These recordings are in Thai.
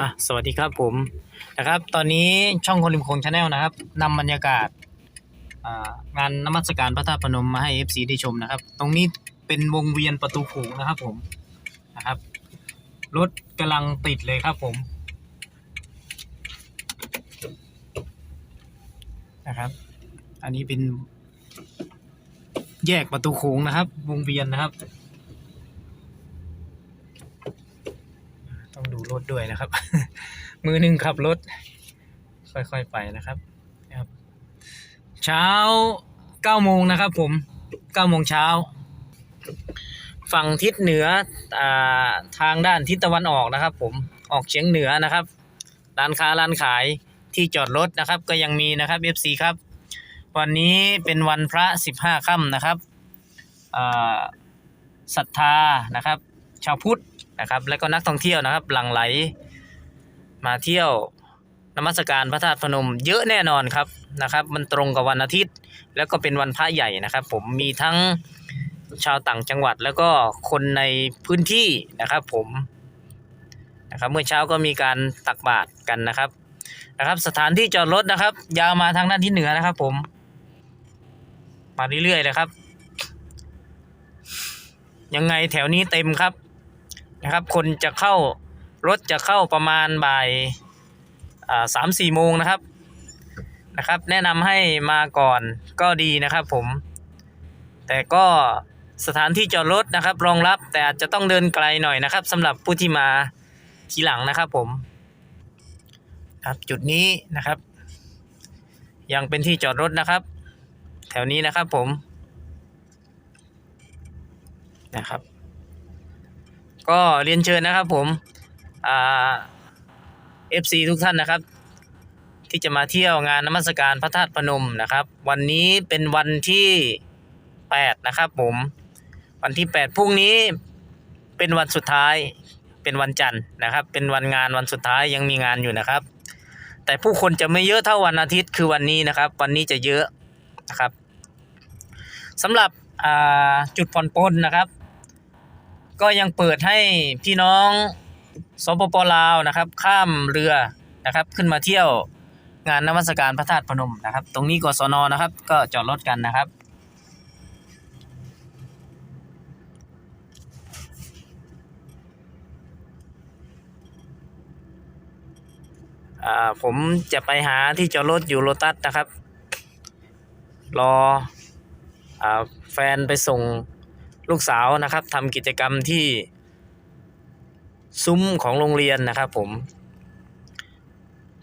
อะสวัสดีครับผมนะครับ ตอนนี้ช่องคนริมโขงชาแนลนะครับนำบรรยากาศงานนมัสการพระธาตุพนมมาให้ FC ได้ชมนะครับ ตรงนี้เป็นวงเวียนประตูโขงนะครับผมนะครับ รถกำลังติดเลยครับผมนะครับ อันนี้เป็นแยกประตูโขงนะครับ วงเวียนนะครับ ต้องดู รถด้วยนะครับ มือหนึ่งขับรถ ค่อยๆไปนะครับครับ เช้าเก้าโมงนะครับผมเก้าโมงเช้า ฝั่งทิศเหนืออ่าทางด้านทิศตะวันออกนะครับ ผมออกเฉียงเหนือนะครับ ร้านค้าร้านขายที่จอดรถนะครับ ก็ยังมีนะครับ FC ครับ วันนี้เป็นวันพระสิบห้าค่ำนะครับอ่าศรัทธานะครับ ชาวพุทธ นะครับ และก็นักท่องเที่ยวนะครับ หลั่งไหล มาเที่ยวนมัสการพระธาตุพนม เยอะแน่นอนครับนะครับ มันตรงกับวันอาทิตย์ แล้วก็เป็นวันพระใหญ่นะครับ ผมมีทั้งชาวต่างจังหวัดแล้วก็คนในพื้นที่นะครับผมนะครับเมื่อเช้าก็มีการตักบาตรกันนะครับนะครับ สถานที่จอดรถนะครับ ยาวมาทางด้านที่เหนือนะครับ ผม มาเรื่อยๆเลยครับ ยังไงแถวนี้เต็มครับ นะครับ คนจะเข้ารถจะเข้าประมาณบ่ายสามสี่โมงนะครับนะครับ แนะนำให้มาก่อนก็ดีนะครับผม แต่ก็สถานที่จอดรถนะครับ รองรับแต่อาจจะต้องเดินไกลหน่อยนะครับสำหรับผู้ที่มาทีหลังนะครับผมครับจุดนี้นะครับ ยังเป็นที่จอดรถนะครับ แถวนี้นะครับผมนะครับ ก็เรียนเชิญนะครับผมอ่า FC ทุกท่านนะครับ ที่จะมาเที่ยวงานนมัสการพระธาตุพนมนะครับ วันนี้เป็นวันที่8นะครับผม วันที่8พรุ่งนี้เป็นวันสุดท้ายเป็นวันจันทร์นะครับ เป็นวันงานวันสุดท้ายยังมีงานอยู่นะครับ แต่ผู้คนจะไม่เยอะเท่าวันอาทิตย์คือวันนี้นะครับ วันนี้จะเยอะนะครับสำหรับจุดผ่อนปลนนะครับ ก็ยังเปิดให้พี่น้องสปปลาวนะครับ ข้ามเรือนะครับ ขึ้นมาเที่ยวงานนมัสการพระธาตุพนมนะครับ ตรงนี้กศนนะครับ ก็จอดรถกันนะครับอ่าผมจะไปหาที่จอดรถอยู่โลตัสนะครับ รออ่าแฟนไปส่ง ลูกสาวนะครับทำกิจกรรมที่ ซุ้มของโรงเรียนนะครับ ผม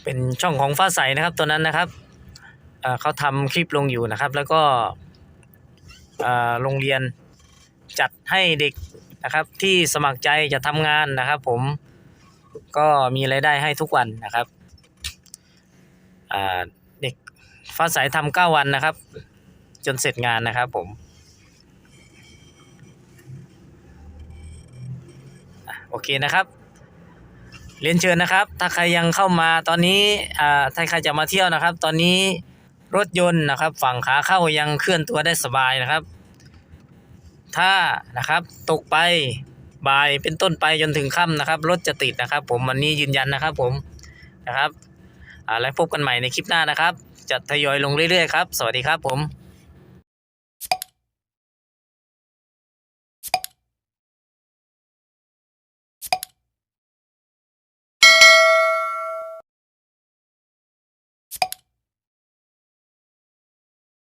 เป็นช่องของฟ้าใสนะครับ ตัวนั้นนะครับเขาทำคลิปลงอยู่นะครับ แล้วก็โรงเรียนจัดให้เด็กนะครับ ที่สมัครใจจะทำงานนะครับ ผมก็มีรายได้ให้ทุกวันนะครับเด็กฟ้าใสทำเก้าวันนะครับ จนเสร็จงานนะครับผมอะโอเคนะครับ เรียนเชิญนะครับ ถ้าใครยังเข้ามาตอนนี้อ่าถ้าใครจะมาเที่ยวนะครับ ตอนนี้รถยนต์นะครับ ฝั่งขาเข้ายังเคลื่อนตัวได้สบายนะครับ ถ้านะครับตกไปบ่ายเป็นต้นไปจนถึงค่ำนะครับ รถจะติดนะครับ ผมวันนี้ยืนยันนะครับ ผมนะครับอ่าแล้วพบกันใหม่ในคลิปหน้านะครับ จะทยอยลงเรื่อยๆครับ สวัสดีครับผม